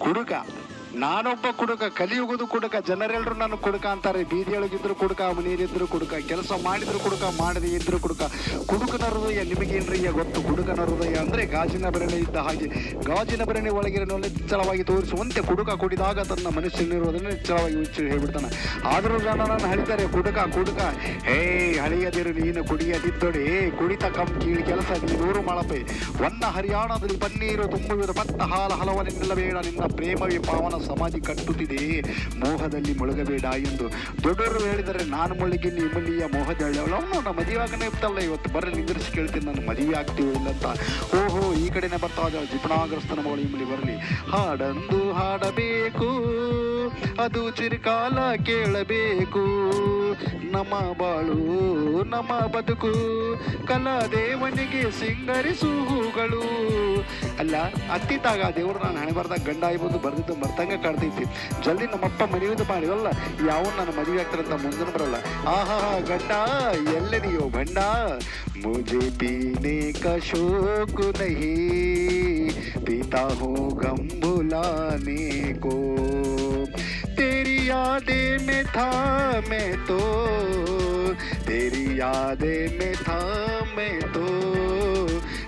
ಕುಡುಕ ನಾನೊಬ್ಬ ಕುಡುಕ ಕಲಿಯುವುದು ಕುಡುಕ ಜನರೆಲ್ಲರೂ ನಾನು ಕುಡುಕ ಅಂತಾರೆ. ಬೀದಿಯೊಳಗಿದ್ರು ಕುಡುಕ ಮನೆಯಲ್ಲಿದ್ರು ಕುಡುಕ, ಕೆಲಸ ಮಾಡಿದ್ರು ಕುಡುಕ, ಮಾಡದೆ ಇದ್ರು ಕುಡುಕ. ಕುಡುಕನ ಹೃದಯ ನಿಮಗೇನ್ರಿಯ ಗೊತ್ತು? ಕುಡುಕನ ಹೃದಯ ಅಂದ್ರೆ ಗಾಜಿನ ಬರಣೆ ಇದ್ದ ಹಾಗೆ. ಗಾಜಿನ ಬರಣೆ ಒಳಗಿರೋ ನಿಚ್ಚಳವಾಗಿ ತೋರಿಸುವಂತೆ ಕುಡುಕ ಕುಡಿದಾಗ ತನ್ನ ಮನಸ್ಸಿನಿರುವುದನ್ನು ನಿಚ್ಚಳವಾಗಿ ಉಚ್ಚಿ ಹೇಳ್ಬಿಡ್ತಾನೆ. ಆದರೂ ನಾನು ಹಳಿತಾರೆ ಕುಡುಕ ಕುಡುಕ, ಹೇ, ಹಳೆಯದಿರು ನೀನು ಕುಡಿಯದಿದ್ದೊಡೆ ಕುಡಿತ ಕಂ ಕೀಳಿ ಕೆಲಸ ನೀನೂರು ಮಳಪೆ. ಒನ್ನ ಹರಿಯಾಣದಲ್ಲಿ ಪನ್ನೀರು ತುಂಬುವುದು ಪತ್ತ ಹಾಲ ಹಲವನೆ ಬೇಡ ನಿನ್ನ ಪ್ರೇಮವೇ ಪಾವನ ಸಮಾಧಿ ಕಟ್ಟುತ್ತಿದೆ. ಮೋಹದಲ್ಲಿ ಮುಳುಗಬೇಡ ಎಂದು ದೊಡ್ಡವರು ಹೇಳಿದರೆ, ನಾನು ಮುಳುಗಿ ನಿಮ್ಮಲ್ಲಿಯ ಮೋಹದ ಅವನು ಮದುವೆ ಆಗನೇ ಇರ್ತಲ್ಲ ಇವತ್ತು ಬರ್ರಿ, ನಿಂದಿರಿಸಿ ಕೇಳ್ತೀನಿ, ನಾನು ಮದುವೆ ಆಗ್ತೀವಿ ಇಲ್ಲ ಅಂತ. ಓಹೋ, ಈ ಕಡೆನೆ ಬರ್ತಾ ಇದ್ದಾಳೆ ಜಿಪಣಾಗ್ರಸ್ತನ ಮಗಳು ಬರಲಿ. ಹಾಡಂದು ಹಾಡಬೇಕು, ಅದು ಚಿರಕಾಲ ಕೇಳಬೇಕು. ನಮ್ಮ ಬಾಳು, ನಮ್ಮ ಬದುಕು, ಕಲಾದೇವನಿಗೆ ಸಿಂಗರಿಸು ಹೂಗಳು. ಅಲ್ಲ ಅತ್ತಿತ್ತಾಗ ದೇವ್ರು ನಾನು ಹಣೆ ಬರ್ದಾಗ ಗಂಡ ಆಯ್ಬೋದು ಬರ್ದಿದ್ದು ಮರ್ತಂಗ ಕಾಡ್ತೈತಿ ಜಲ್ದಿ ನಮ್ಮಪ್ಪ ಮನೆಯುವುದು ಮಾಡಿವಲ್ಲ ಯಾವ ನನ್ನ ಮದುವೆ ಆಗ್ತಾರಂತ ಮುಂದಿನ ಬರಲ್ಲ ಆಹಾ ಗಂಡ ಎಲ್ಲೆದೆಯೋ ಭಂಡ ಮುಜೆ ಪೀನೆ का शौक नहीं पीता हूँ गम भुलाने को तेरी यादें में था मैं तो तेरी यादें में था मैं तो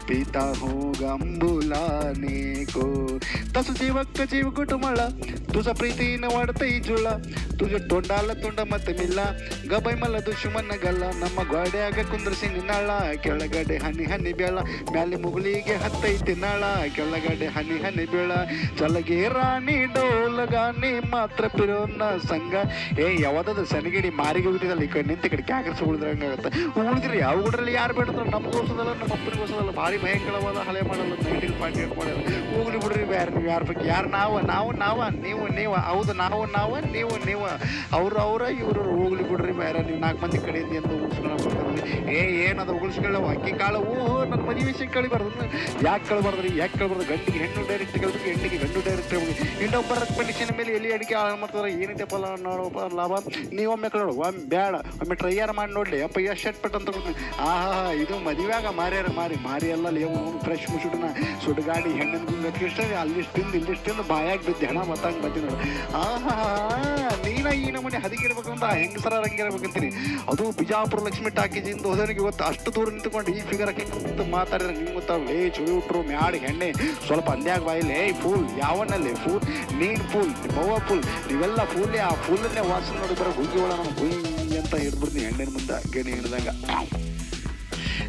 पीता हूँ गम भुलाने को तस जीवक जीव कुटुंबळ तुझा प्रीतीनं वाढतई जुळा तुझ्या तोंडाला तोंड मत ಮಿಲ್ಲ ಗಬೈ ಮಲ್ಲ ದುಶ್ಮನ ಗಲ್ಲ ನಮ್ಮ ಗೋಡ್ಯಾಗ ಕುಂದ್ರಸಿ ನಿನ್ನಾಳ ಕೆಳಗಡೆ ಹನಿ ಹನಿ ಬೇಳ ಮ್ಯಾಲೆ ಮುಗುಳಿಗೆ ಹತ್ತೈತಿ ನಾಳ ಕೆಳಗಡೆ ಹನಿ ಹನಿ ಬೇಳ ಚಲಗೆ ರಾಣಿ ಡೋಲಗಾನಿ ಮಾತ್ರ ಪಿರೋನ್ನ ಸಂಘ ಏ ಯಾವ್ದದ ಸನಿಗಿಡಿ ಮಾರಿಗೆ ಬಿಟ್ಟಿದಲ್ಲ ಈ ಕಡೆ ನಿಂತ ಈ ಕಡೆ ಕ್ಯಾಕರ್ಸ್ ಉಳಿದ್ರಂಗಾಗತ್ತೆ ಉಳಿದ್ರಿ ಯಾವ ಊರಲ್ಲಿ ಯಾರು ಬೇಡದ್ರು ನಮ್ಮ ಗೋಸದಲ್ಲ ನಮ್ಮ ಅಪ್ಪನ ಗೋಸದಲ್ಲ ಭಾರಿ ಭಯಂಕರವಾದ ಹಳೆ ಮಾಡಲ್ಲ ನೈಟಿಗೆ ಪಾರ್ಟಿ ಮಾಡಲ್ಲ ಹೋಗ್ಲಿ ಬಿಡ್ರಿ ಯಾರು ನೀವು ಯಾರ ಬಗ್ಗೆ. ಯಾರು ನಾವು? ನಾವು ನಾವ, ನೀವು ನೀವು. ಹೌದು, ನಾವು ನಾವು, ನೀವು ನೀವು. ಅವ್ರು ಅವ್ರ, ಇವರು ಹೋಗ್ಲಿ ಬಿಡ್ರಿ ಬೇರೆ ನೀವು ನಾಲ್ಕು ಮಂದಿ ಕಡೆಯಿಂದ ಎಂದು ಉಳಿಸ್ಕೊಂಡು ಏ ಏನದು ಉಳಿಸ್ಕೊಳ್ಳೋ ಅಕ್ಕಿ ಕಾಳು. ಓ ನನ್ನ ಮದುವೆ ವಿಷಯ ಕಳಿಬಾರ್ದು ಯಾಕೆ ಕಳ್ಬಾರ್ದ್ರಿ? ಯಾಕೆ ಕಳ್ಬಾರ್ದು? ಗಂಡಿಗೆ ಹೆಣ್ಣು ಡೈರೆಕ್ಟ್ ಕೇಳ್ಬೇಕು, ಹೆಣ್ಣಿಗೆ ಗಂಡು ಡೈರೆಕ್ಟ್ ಹೋಗಿ ಇನ್ನೊಬ್ಬರ ಕಂಡೀಷನ್ ಮೇಲೆ ಎಲ್ಲಿ ಅಡಿಕೆ ಹಾಳು ಮಾಡ್ತಾರೆ ಏನಿದೆ ಫಲ ನೋಡಪ್ಪ ಲಾಭ? ನೀವೊಮ್ಮೆ ಕಳೋಡು ಒಮ್ಮೆ ಬೇಡ. ಒಮ್ಮೆ ಟ್ರೈಯರ್ ಮಾಡಿ ನೋಡ್ಲಿ. ಅಪ್ಪ ಎಷ್ಟು ಶರ್ಟ್ ಅಂತ ಆಹಾ, ಇದು ಮದುವೆಯಾಗ ಮಾರ್ಯಾರ. ಮಾರಿ ಮಾರಿ ಎಲ್ಲ ಲೇವು ಫ್ರೆಶ್ ಮುಸುಡನ ಸುಡುಗಾಡಿ ಹೆಣ್ಣಿನ ಗುಂಗಕ್ಕೆ ಇಷ್ಟ ಅಲ್ಲಿಷ್ಟು ತಿಂದು ಇಲ್ಲಿಷ್ಟು ತಿಂದು ಬಾಯಾಗ ಬಿದ್ದು ಹೆಣ ಮತ್ತಂಗೆ ಬರ್ತೀನಿ ನೋಡು. ಆಹಾ, ನೀನ ಈ ನಮೂನೆ ಹದಿಗಿರ್ಬೇಕಂತ ಹೆಂಗಸರ ಹಂಗಿರ್ಬೇಕಂತೀನಿ. ಅದು ಬಿಜಾಪುರ ಲಕ್ಷ್ಮಿ ಟಾಕೀಜಿಂದ ಹೋದನಿಗೆ ಇವತ್ತು ಅಷ್ಟು ದೂರ ನಿಂತ್ಕೊಂಡು ಈ ಫಿಗರ್ ಹಾಕಿ ಮಾತಾಡಿದ್ರೆ ನಿಮ್ಗೆ ಗೊತ್ತಾಗಲ್ಲ ಏ ಚುಳಿ ಉಟ್ರು ಮ್ಯಾಡ್, ಹೆಣ್ಣೆ, ಸ್ವಲ್ಪ ಅಂದ್ಯಾಗ ಬಾಯಿಲೆ ಫೂಲ್, ಯಾವನಲ್ಲಿ? ಫೂಲ್, ನೀನ್ ಫೂಲ್ ಬವ್ವ ಫೂಲ್. ನೀವೆಲ್ಲ ಫೂಲ್, ಆ ಫೂಲನ್ನೇ ವಾಸನೆ ನೋಡಿ ಬರೋ ಗುಂಗಿ ಒಳ ನಮ್ಮ ಹುಯ್ ಅಂತ ಹಿಡ್ಬಿಡ್ತೀನಿ ಹೆಣ್ಣಿನ ಮುಂದೆ, ಗೆಣಿ ಹಿಡ್ದಂಗ.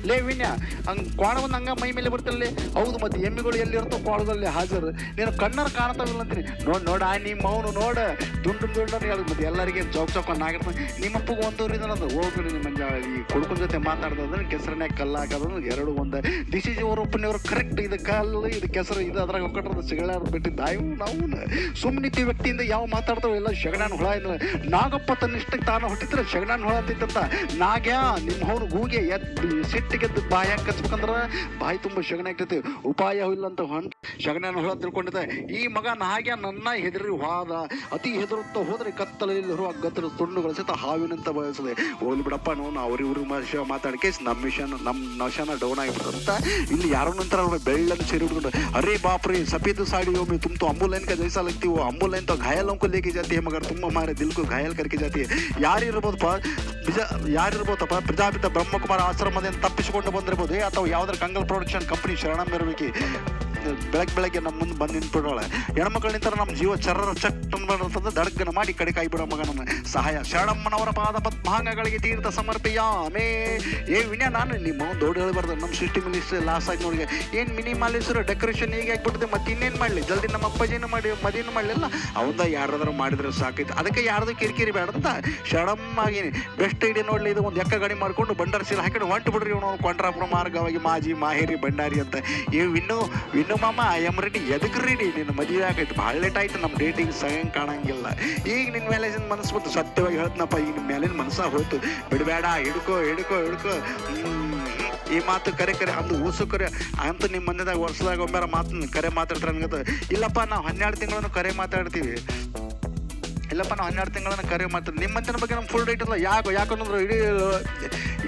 ಲೇ ವಿನ್ಯ, ಹಂಗೆ ಕ್ವಾಣ ಒಂದು ಹಂಗ ಮೈ ಮೇಲೆ ಬರ್ತಲ್ಲೇ ಹೌದು ಮತ್ತೆ ಎಮ್ಮೆಗಳು ಎಲ್ಲಿರ್ತೋ ಕೋಳದಲ್ಲಿ ಹಾಜರು. ನೀನು ಕಣ್ಣರು ಕಾಣ್ತಾವಿಲ್ಲ ಅಂತೀನಿ. ನೋಡ್, ನೋಡ ನಿಮ್ಮ ಅವನು ನೋಡ. ದುಂಡು ದುಂಡು ಹೇಳಿದ್ ಮತ್ತೆ ಎಲ್ಲರಿಗೆ ಚೌಕ್ ಚೌಕ ಆಗಿರ್ತಾನೆ ನಿಮ್ಮಪ್ಪಗೆ ಒಂದು ಅಂದ್ರೆ ಹೋಗ್ರಿ ನಿಮ್ಮ ಈ ಕುಡ್ಕೊಂಡ್ ಜೊತೆ ಮಾತಾಡ್ದಂದ್ರೆ ಕೆಸರನೇ ಕಲ್ಲು ಹಾಕೋದು ಎರಡು ಒಂದು. ದಿಸ್ ಇಸ್ ಅವ್ರ ಒಪ್ಪನವ್ರು ಕರೆಕ್ಟ್. ಇದು ಕಲ್ಲು, ಇದು ಕೆಸರು, ಇದು ಅದ್ರಾಗ ಒಕ್ಕಟ್ರದ ಸಿಗಳಾರ ಬಿಟ್ಟಿದ್ದ. ಅಯ್ಯೋ ನಾವು ಸುಮ್ಮನಿತಿ ವ್ಯಕ್ತಿಯಿಂದ ಯಾವ ಮಾತಾಡ್ತಾವ ಎಲ್ಲ ಶಗಣಾನ್ ಹುಳ ಇದ್ರೆ ನಾಗಪ್ಪ ತನ್ನ ಇಷ್ಟಕ್ಕೆ ತಾನು ಹೊಟ್ಟಿದ್ರೆ ಶಗಣಾನ್ ಹುಳ ಅಂತ ನಾಗ್ಯಾ, ನಿಮ್ಮ ಅವ್ನು ಗೂಗೆ ಎದ್ ಹೊಟ್ಟೆಗೆದ್ದು ಬಾಯಿ ಹಾಕಿ ಕಚ್ಬೇಕಂದ್ರೆ ಬಾಯಿ ತುಂಬ ಶಗಣೆ ಆಗ್ತೈತಿ. ಉಪಾಯ ಅಂತ ಹೊಂಟ ಶಗಣ ಹೊಳ ತಿಳ್ಕೊಂಡಿದ್ದೆ. ಈ ಮಗ ಹಾಗೆ ನನ್ನ ಹೆದರಿ ಹಾದ. ಅತಿ ಹೆದರುತ್ತಾ ಹೋದರೆ ಕತ್ತಲಲ್ಲಿರುವ ಗತ್ತಲು ತುಂಡುಗಳ ಸಹಿತ ಹಾವಿನಂತ ಬಯಸಿದೆ ಹೋಗ್ಲಿ ಬಿಡಪ್ಪ, ನೋವು ಊರಿ ಮನುಷ್ಯ ಮಾತಾಡಕೆ ನಮ್ಮ ಮಿಷನ್ ನಮ್ಮ ನಶನ ಡೌನ್ ಆಗಿಬಿಡುತ್ತ. ಇಲ್ಲಿ ಯಾರೋ ನಂತರ ಅವ್ರ ಸೇರಿ ಬಿಡ್ಕೊಂಡು ಅರೇ ಬಾಪ್ರಿ, ಸಫೇದು ಸಾಡಿ ಒಮ್ಮೆ ತುಂಬ ಅಂಬುಲೈನ್ ಕ ಜೈಸಾಲಾಗ್ತೀವೋ ಅಂಬುಲೈನ್ ತೋ ಘಾಯಲ್ ಅಂಕು ಲೇಖಿ ಜಾತಿ ಮಗರ್ ತುಂಬ ಮಾರೆ ದಿಲ್ಕು ಘಾಯಲ್ ಕರಿಕೆ ಜಾತಿ. ಯಾರಿರ್ಬೋದಪ್ಪ? ಬಿಜ ಯಾರಿರ್ಬೋದಪ್ಪ? ಪ್ರಜಾಪಿತ ಬ್ರಹ್ಮಕುಮಾರ ಆಶ್ರಮದಿಂದ ತಪ್ಪಿ ಬಂದಿರ್ಬೋದು ಬಂದಿರಬಹುದು. ಅಥವಾ ಯಾವುದಾದ್ರು ಕಂಗಲ್ ಪ್ರೊಡಕ್ಷನ್ ಕಂಪನಿ ಶರಣಂ ಬೆಳಗ್ಗೆ ಬೆಳಗ್ಗೆ ನಮ್ಮ ಮುಂದೆ ಬಂದು ನಿಂತ್ಬಿಡೋಳೆ. ಹೆಣ್ಮಕ್ಳು ನಿಂತರ ನಮ್ಮ ಜೀವ ಚರ್ರ ಚಟ್ ಅಂತಂದು ದಡ್ಗನ ಮಾಡಿ ಕಡೆ ಕಾಯಿ ಬಿಡೋ ಮಗ ನನ್ನ ಸಹಾಯ. ಶರಣಮ್ಮನವರ ಪಾದ ಪದ್ಮಾಂಗಗಳಿಗೆ ತೀರ್ಥ ಸಮರ್ಪಿಯಾಮೇ ಏ ವಿನಯ, ನಾನು ನಿಮ್ಮ ದೊಡ್ಡ ಹೇಳ್ಬಾರ್ದು. ನಮ್ಮ ಸೃಷ್ಟಿ ಮಿನಿಸ್ಟ್ರಿ ಲಾಸ್ ಆಗಿ ನೋಡಿ ಏನು ಮಿನಿಮಾಲಿಸ್ರು? ಡೆಕೋರೇಷನ್ ಹೀಗೆ ಆಗ್ಬಿಡ್ತದೆ ಮತ್ತೆ ಇನ್ನೇನು ಮಾಡಲಿ? ಜಲ್ದಿ ನಮ್ಮ ಅಪ್ಪಾಜಿನೂ ಮಾಡಿ, ಮದಿನೂ ಮಾಡಲಿಲ್ಲ? ಅವಂದ ಯಾರಾದ್ರೂ ಮಾಡಿದ್ರೆ ಸಾಕೈತೆ. ಅದಕ್ಕೆ ಯಾರ್ದು ಕಿರಿಕಿರಿ ಬೇಡ ಅಂತ ಶರಣಮ್ಮಾಗಿ ಬೆಸ್ಟ್ ಐಡಿಯಾ ನೋಡಲಿ, ಇದು ಒಂದು ಎಕ್ಕ ಗಾಡಿ ಮಾಡ್ಕೊಂಡು ಬಂಡಾರ ಸೀರೆ ಹಾಕೊಂಡು ಹೊಂಟು ಬಿಡ್ರಿ ಇವನು. ಕೊಂಡ್ರಾಪುರ ಮಾರ್ಗವಾಗಿ ಮಾಜಿ ಮಾಹೇರಿ ಭಂಡಾರಿ ಅಂತ. ಇವ್ ಇನ್ನೂ ಇನ್ನು ಮಾಮ ಐ ಎಂ ರೆಡಿ ಎದಕ್ಕೆ ರೆಡಿ ನಿನ್ನ ಮದುವೆ ಆಗೈತೆ. ಭಾಳ ಲೇಟ್ ಆಯ್ತು ನಮ್ಮ ಡೇಟಿಂಗ್ ಸಗಂಗ್ ಕಾಣಂಗಿಲ್ಲ. ಈಗ ನಿನ್ನ ಮೇಲೆ ಮನಸ್ಸು? ಬಂತು ಸತ್ಯವಾಗಿ ಹೇಳ್ತನಪ್ಪ ಈಗ ನಿಮ್ಮ ಮೇಲಿನ ಮನಸ್ಸಾಗ ಹೋಯ್ತು. ಬಿಡಬೇಡ ಹಿಡ್ಕೋ ಹಿಡ್ಕೋ ಹಿಡ್ಕೋ. ಈ ಮಾತು ಕರೆ ಕರೆ, ಅಂದು ಊಸು ಕರೆ. ಅಂತ ನಿಮ್ಮ ಮನೆದಾಗ ವರ್ಷದಾಗ ಒಮ್ಮೆ ಮಾತು ಕರೆ ಮಾತಾಡ್ತಾರೆ ಅನ್ಗತ್ತ ಇಲ್ಲಪ್ಪ, ನಾವು ಹನ್ನೆರಡು ತಿಂಗಳನ್ನು ಕರೆ ಮಾತಾಡ್ತೀವಿ. ಇಲ್ಲಪ್ಪ, ನಾವು ಹನ್ನೆರಡು ತಿಂಗಳನ್ನ ಕರೆ ಮಾಡ್ತೀನಿ ನಿಮ್ಮ ಮಂದಿನ ಬಗ್ಗೆ ನಮ್ಗೆ ಫುಲ್ ಡೇಟ್ ಇಲ್ಲ. ಯಾಕೆ ಯಾಕಂದ್ರೆ ಇಡೀ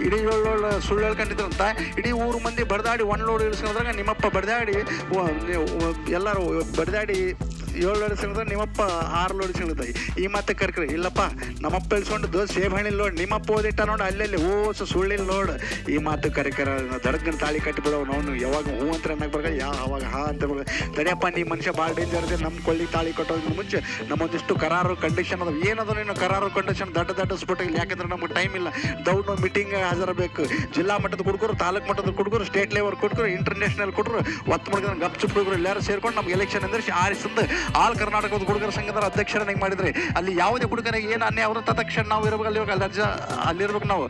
ಇಡೀ ಒಳ್ಳೊಳ್ಳೆ ಸುಳ್ಳು ಅಂತ. ಇಡೀ ಊರು ಮಂದಿ ಬಡ್ದಾಡಿ ಒನ್ ಲೋಡ್ ಇಳಿಸ್ಕೊಂಡ್ರಾಗ ನಿಮ್ಮಪ್ಪ ಬಡ್ದಾಡಿ ಎಲ್ಲರೂ ಬಡ್ದಾಡಿ ಏಳು ಲೋಡ್ ಸಿಗ್ತದೆ ನಿಮ್ಮಪ್ಪ ಆರು ಲೋಡ್ ಸಿಗ್ತದೆ ಈ ಮತ್ತೆ ಕರ್ಕ್ರಿ ಇಲ್ಲಪ್ಪ, ನಮ್ಮಪ್ಪ ದೋಸ್ ಸೇಬ್ ಹಣ್ಣಿಲ್ಲ ನೋಡಿ, ನಿಮ್ಮಪ್ಪ ಓದಿಟ್ಟ ನೋಡಿ, ಅಲ್ಲೆಲ್ಲಿ ಓಸು ಸುಳ್ಳಿಲ್ಲ ನೋಡು. ಈ ಮಾತು ಕರಿಕರ ದಡಗನ ತಾಳಿ ಕಟ್ಟಿಬಿಡವ್ ನಾವು ಯಾವಾಗ ಹೂ ಅಂತ ಅನ್ನಕ್ ಬರ್ಗ, ಯಾ, ಅವಾಗ ಹಾ ಅಂತ ತಡಿಯಪ್ಪ, ನೀ ಮನುಷ್ಯ ಭಾಳ ಡೇಂಜರ್ ಇದೆ ನಮ್ಮ ಕೊಳ್ಳಿ ತಾಳಿ ಕಟ್ಟೋದ್ರ ಮುಂಚೆ ನಮ್ಮೊಂದಿಷ್ಟು ಕರಾರು ಕಂಡೀಷನ್ ಅದ ಏನದ ನೀನು ಕರಾರು ಕಂಡೀಷನ್ ದಡ್ಡ ದಡ್ಡ ಇಲ್ಲ ಯಾಕಂದ್ರೆ ನಮ್ಗೆ ಟೈಮ್ ಇಲ್ಲ. ದೌಡ್ ಮೀಟಿಂಗ್ ಹಾಜರಬೇಕು ಜಿಲ್ಲಾ ಮಟ್ಟದ ಹುಡುಗರು ತಾಲೂಕು ಮಟ್ಟದ ಹುಡುಗರು ಸ್ಟೇಟ್ ಲೆವೆಲ್ ಕುಡುಕರು ಇಂಟರ್ನ್ಯಾಷನಲ್ ಕುಡುಕರು, ಒತ್ತು ಮಾಡಿದ್ರೆ ಗಪ್ ಚುಪ್ ಹುಡುಗರು ಎಲ್ಲರೂ ಸೇರ್ಕೊಂಡು ನಮ್ಗೆ ಎಲೆಕ್ಷನ್ ಅಂದ್ರೆ ಆರಿಸಿಂದ ಆಲ್ ಕರ್ನಾಟಕದ ಹುಡುಗರ ಸಂಘದ ಅಧ್ಯಕ್ಷರನ್ನಾಗಿ ಮಾಡಿದ್ರೆ? ಅಲ್ಲಿ ಯಾವುದೇ ಹುಡುಗನಿಗೆ ಏನು ಅನ್ಯಾಯ ಅವ್ರ ತಕ್ಷಣ ನಾವು ಇರ್ಬೇಕು, ಅಲ್ಲಿ ಅಲ್ಲಿ ಅರ್ಜ ಅಲ್ಲಿರ್ಬೇಕು ನಾವು.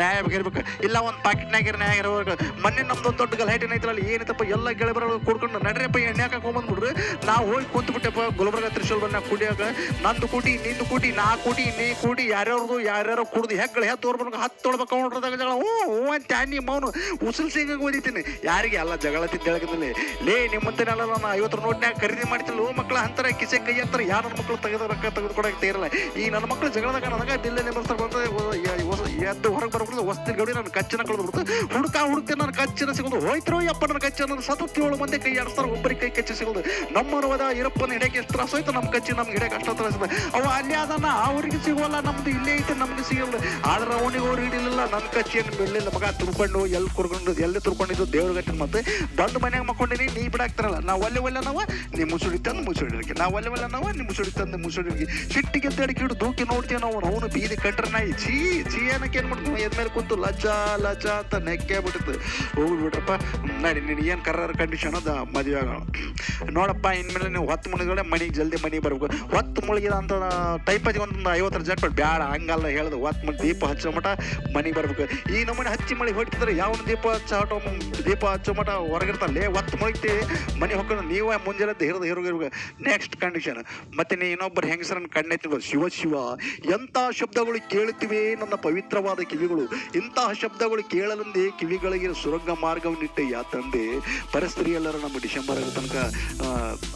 ನ್ಯಾಯ ಇರ್ಬೇಕು. ಇಲ್ಲ, ಒಂದು ಪಾಕೆಟ್ನಾಗ ನ್ಯಾಯ ಇರ್ಬೇಕು ಮೊನ್ನೆ ನಮ್ದು ದೊಡ್ಡ ಗಲಾಟೆ ಐತಲ್ಲ ಅಲ್ಲಿ ಏನೈತಪ್ಪ ಎಲ್ಲ ಗೆಳೆಬರ ಕೂಡ್ಕೊಂಡು ನಡ್ರಿಯಪ್ಪ ಎಣ್ಣೆ ಹಾಕಕ್ ಹೋಗ್ಬಂದ್ಬಿಡ್ರಿ ನಾವು ಹೋಗಿ ಕುಂತ್ಬಿಟ್ಟೆಪ್ಪ, ಗುಲ್ಬರ್ಗ ತ್ರಿಶೂಲ್ ಬನ್ನ ಕುಡಿಯಾಕ. ನಂದು ಕೂಟಿ, ನಿಂದು ಕೂಟಿ, ನಾ ಕೂಟಿ, ನೀ ಕೂಟಿ, ಯಾರ್ಯಾರ್ದು, ಯಾರ್ಯಾರೋ ಕುಡ್ದು ಹೆಗ್ಗಳು ಹೆತ್ತು ತೋರ್ಬೇಕು ಹತ್ತು ತೊಳ್ಬೇಕು ಹೊಡ್ರದಾಗ ಜಗಳ. ಹ್ಞೂ ಹ್ಞೂ ಅನ್ನಿ ಮೌನು. ಉಸಿಲ್ ಸಿಂಗ್ ಓದಿತೀನಿ ಯಾರಿಗೆ ಅಲ್ಲ ಜಗಳ ತಿದ್ದೇಳಕದಲ್ಲಿ ಲೇ ನಿಮ್ಮಂತನೆಲ್ಲ ನಾನು ಐವತ್ತು ನೋಟ್ನ್ಯಾಗ ಖರೀದಿ ಮಾಡ್ತಿಲ್ಲ ಓ ಮಕ್ಕಳ ಅಂತಾರೆ, ಕಿಸೆ ಕೈ ಅಂತಾರೆ, ಯಾರು ನನ್ನ ಮಕ್ಕಳು ತೆಗೆದ ರೊಕ್ಕ ತೆಗೆದುಕೊಡಕ್ಕೆ ತೇರಲ್ಲ ಈ ನನ್ನ ಮಕ್ಕಳು ಜಗಳದಾಗ ನನಗೆ ದಿಲ್ಲೆ ಬರ್ತಾರೆ ಬಂದ್ರೆ ಎದ್ದು ಹೊರಗೆ ಬರ್ಬಿಡ್ತು ವಸ್ತಿ ಗಡಿ ನನ್ನ ಕಚ್ಚಿನ ಕಳೆದು ಬಿಡ್ತು. ಹುಡುಕ ಹುಡುಕ್ತೆ ನನ್ನ ಕಚ್ಚಿನ ಸಿಗೋದು. ಹೋಯ್ತಿರೋ ಅಪ್ಪ ನನ್ನ ಕಚ್ಚಿ ನನ್ನ ಏಳು ಮಂದಿ ಕೈ ಆಡಿಸ್ತಾರೆ, ಒಬ್ಬರಿಗೆ ಕೈ ಕಚ್ಚಿ ಸಿಗೋದು. ನಮ್ಮನವಾದ ಇರಪ್ಪನ ಹಿಡಿಯಕ್ಕೆ ಎಷ್ಟು ತ್ರಾಸ ಹೋಯ್ತು ನಮ್ಮ ಕಚ್ಚಿ ನಮ್ಗೆ ಹಿಡಿಯಕ್ಕೆ ಅಷ್ಟು ತ್ರಾಸ. ಅವ ಅಲ್ಲಿ ಅದನ್ನ ಅವ್ರಿಗೆ ಸಿಗೋಲ್ಲ, ನಮ್ದು ಇಲ್ಲೇ ಐತೆ, ನಮ್ಗೆ ಸಿಗಲ್ಲ. ಆದ್ರೆ ಅವನಿಗೆ ಅವ್ರು ಹಿಡಿಲಿಲ್ಲ ನನ್ನ ಕಚ್ಚಿಯನ್ನು ಬಿಡಲಿಲ್ಲ ಮಗ ತುರ್ಕೊಂಡು ಎಲ್ಲಿ ಕುರ್ಕೊಂಡು, ಎಲ್ಲಿ ತುರ್ಕೊಂಡಿದ್ದು ದೇವ್ರ ಗಟ್ಟಿನ ಮತ್ತೆ ದೊಡ್ಡ ಮನ್ಯಾಗ ಮಕ್ಕೊಂಡಿನಿ, ನೀ ಬಿಡಾಕ್ತಾರಲ್ಲ ನಾವು ಒಲ್ಲೆ ಒಲ್ಲೆ ನಾವು ನೀ ಮುಸುಡಿ ತಂದು ಮುಸುಡಿರ್ಕೆ ನಾವು ಒಲ್ಲೆ ಒಲ್ಲೆ ನಾವ ನೀ ಮುಸುಡಿ ತಂದು ಮುಸುಡಿರ್ಕೆ ಸಿಟ್ಟಿಗೆ ಎದ್ದೇಳಿ ಕಿಡು ದೂಕಿ ನೋಡ್ತೀವಿ ನಾವು. ಅವನು ಬೀದಿ ಕಂಡ್ರೆ ನಾಯಿ ಛೀ ಛೀ ಏನಕ್ಕೆ ಏನು ಮಾಡ್ತೀವಿ ಎದ್ಮೇಲೆ ಕುಂತು ಲಜ್ಜ ಲಜ್ಜ ಅಂತ ನೆಕ್ಕೆ ಬಿಡುತ್ತೆ ಹೋಗ್ಬಿಟ್ರಪ್ಪ, ನಡಿ, ನೀನು ಏನು ಕರ್ರ ಕಂಡೀಷನ್ ಅದ, ಮದುವೆ ಆಗೋಣ. ನೋಡಪ್ಪ, ಇನ್ಮೇಲೆ ನೀವು ಹೊತ್ತು ಮುಳುಗಡೆ ಮನೆಗೆ ಜಲ್ದಿ ಮನೆಗೆ ಬರ್ಬೇಕು. ಹೊತ್ತು ಮುಳುಗಿದ ಅಂತ ಟೈಪಲ್ಲಿ ಒಂದು ಐವತ್ತರ ಜಟ್ ಬೇಡ ಹಂಗಲ್ಲ ಹೇಳ್ದು. ಹೊತ್ತು ಮನೆ ದೀಪ ಹಚ್ಚೋ ಮಟ ಮನೆಗೆ ಬರ್ಬೇಕು. ಈ ನಮ್ಮನೆ ಹಚ್ಚಿ ಮಳೆ ಹೊಟ್ಟಿದ್ರೆ ಯಾವ ದೀಪ ಹಚ್ಚೋ ದೀಪ ಹಚ್ಚೋ ಮಟ ಹೊರಗಿರ್ತಾರೆ ಹೊತ್ತು ಮುಳುಗ್ತಿ, ಮನೆ ಹೋಗ್ಕೊಂಡು ನೀವೇ ಮುಂಜಾನೆ ಹಿರಿದು ಹಿರುಗಿರ್ಬೇಕು ನೆಕ್ಸ್ಟ್ ಕಂಡೀಷನ್ ಮತ್ತೆ ನೀ ಇನ್ನೊಬ್ಬರು ಹೆಂಗಸರನ್ನ ಕಣ್ಣೆತ್ತಿರ್ಬೋದು ಶಿವ ಶಿವ ಎಂತ ಶಬ್ದಗಳು ಕೇಳುತ್ತಿವೆ ನನ್ನ ಪವಿತ್ರವಾದ ಕಿವಿಗಳು. ಇಂತಹ ಶಬ್ದಗಳು ಕೇಳಲೆಂದೇ ಕಿವಿಗಳಿಗೆ ಸುರಂಗ ಮಾರ್ಗವನ್ನಿಟ್ಟಯ್ಯ ತಂದೆ. ಪರಿಸ್ಥಿತಿ ಎಲ್ಲರ ನಮ್ಮ ಡಿಸೆಂಬರ್ ತನಕ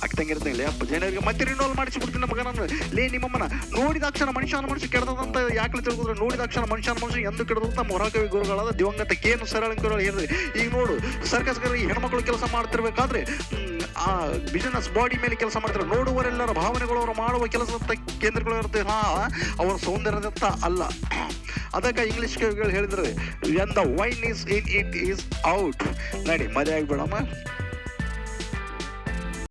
ಆಗ್ತಂಗಿರ್ತಂಗಿಲ್ಲ ಅಪ್ಪ, ಜನರಿಗೆ ಮತ್ತೆ ರಿನೋಲ್ ಮಾಡಿಸಿಬಿಡ್ತೀನಿ ನಮ್ಮ ನಾನು ಲೇ, ನಿಮ್ಮಮ್ಮನ, ನೋಡಿದ ಅಕ್ಷರ ಮನುಷ್ಯನ ಮನುಷ್ಯ ಕೆಡದಂತ ಯಾಕೆ ತಿಳ್ಕೊಂಡ್ರೆ ನೋಡಿದ ಅಕ್ಷರ ಮನುಷ್ಯನ ಮನುಷ್ಯ ಎಂದು ಕೆಡದಂತ ನಮ್ಮ ಹೊರಕವಿ ಗುರುಗಳಾದ ದಿವಂಗತ ಕೇನು ಸರಳ ಹೇಳಿದ್ರೆ. ಈಗ ನೋಡು ಸರ್ಕಸ್ಗಾರ ಹೆಣ್ಮಕ್ಳು ಕೆಲಸ ಮಾಡ್ತಿರ್ಬೇಕಾದ್ರೆ ಆ ಬಿಸಿನೆಸ್ ಬಾಡಿ ಮೇಲೆ ಕೆಲಸ ಮಾಡ್ತಾರೆ ನೋಡುವರೆಲ್ಲರ ಭಾವನೆಗಳು ಅವರು ಮಾಡುವ ಕೆಲಸದ ಕೇಂದ್ರಗಳು ಇರುತ್ತೆ. ಹಾ, ಅವರ ಸೌಂದರ್ಯದತ್ತ ಅಲ್ಲ. ಅದಕ್ಕೆ ಇಂಗ್ಲಿಷ್ ಕವಿಗಳು ಹೇಳಿದ್ರೆ when the wine is in it is out ನಡಿ, ಮದುವೆ ಆಗಿಬಿಡಮ್ಮ.